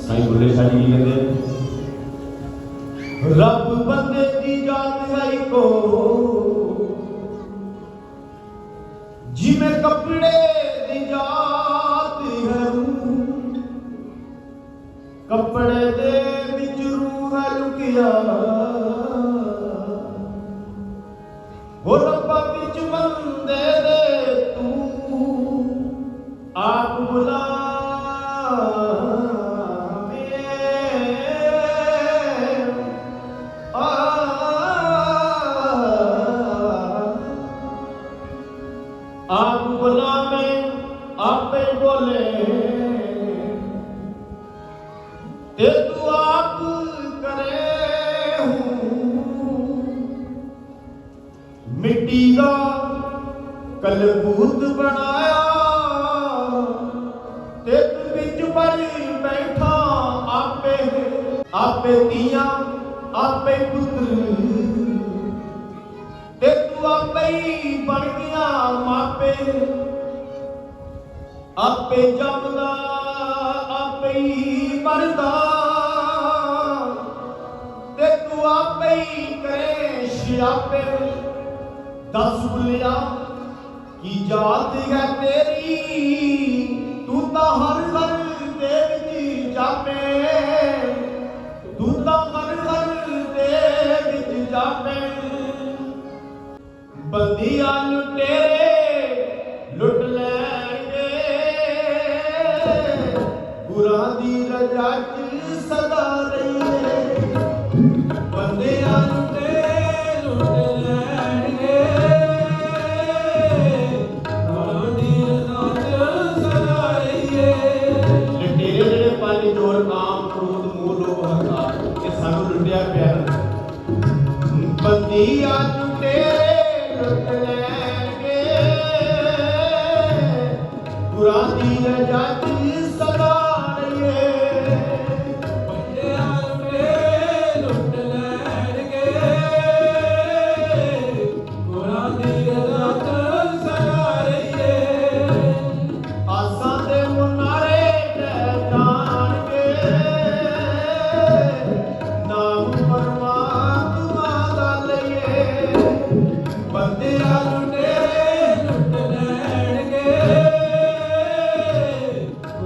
ਸਾਈਂ ਬੁੱਲੇ ਸ਼ਾਹ ਜੀ ਕਹਿੰਦੇ ਰੱਬ ਬੰਦੇ ਦੀ ਜਾਤ ਹੈ ਕੋ। ਜਿਵੇਂ ਕੱਪੜੇ ਦੀ ਜਾਤ ਹੈ ਰੂਹ, ਕੱਪੜੇ ਦੇ ਵਿੱਚ ਰੂਹ ਹੈ ਲੁਕਿਆ। ਹੋ ਰੱਬਾ ਵਿੱਚ ਬੰਦੇ ਮਿੱਟੀ ਦਾ ਕਲਬੂਤ ਬਣਾਇਆ। ਤੇ ਤੂੰ ਵਿੱਚ ਬੜੀ ਬੈਠਾ ਆਪੇ ਆਪੇ ਤੀਆਂ ਆਪੇ ਪੁੱਤਰ। ਤੇ ਤੂੰ ਆਪੇ ਹੀ ਬਣ ਗਿਆ ਮਾਪੇ। ਆਪੇ ਜੰਮਦਾ, ਆਪੇ ਹੀ ਮਰਦਾ। ਕਰੇ ਸ਼ਿਆਪੇ ਦੱਸ ਬੁਲਿਆ, ਕੀ ਜਾਤ ਹੈ ਤੇਰੀ? ਤੂੰ ਤਾਂ ਹਰ ਹਰ ਦੇ ਵਿੱਚ ਜਾਪੇ। ਤੂੰ ਤਾਂ ਹਰ ਹਰ ਦੇ ਵਿੱਚ ਜਾਪੇ। ਬੰਦੀਆਂ ਲੁਟੇਰੇ ਲੁੱਟ ਲੈਣਗੇ। ਗੁਰਾਂ ਦੀ ਰਜਾ ਚ ਬੰਦਿਆਂ ਲੁਟੇਰੇ ਗੁਰਾਂ ਦੀ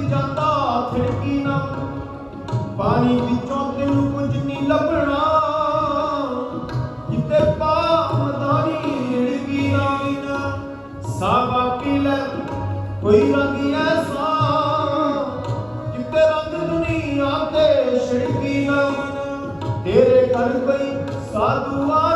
ਰਾਤ ਜਾਂਦਾ ਖਿੜਕੀ ਨਾ। ਪਾਣੀ ਵਿੱਚੋਂ ਤੈਨੂੰ ਕੁਝ ਨਹੀਂ ਲੱਭਣਾ? ਜਿੱਤੇ ਪਾਵਦਾਰੀ ਢਿੜਗੀ ਨਾ। ਸਾਬਾ ਪੀ ਲੈ, ਕੋਈ ਰੰਗ ਐਸਾ ਜਿੱਤੇ ਰੰਗ ਦੁਨੀਆ ਤੇ ਛਿੜਕੀ ਨਾ। ਤੇਰੇ ਘਰ ਕੋਈ ਸਾਧੂ ਆ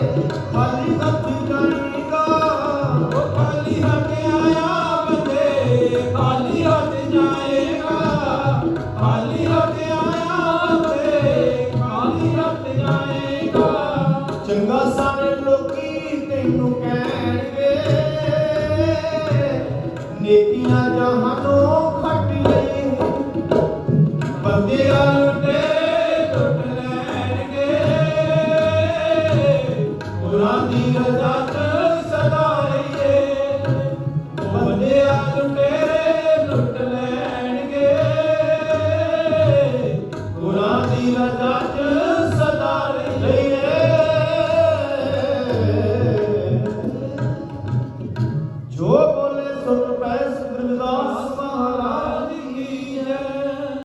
ਬੰਦੇ ਖਾਲੀ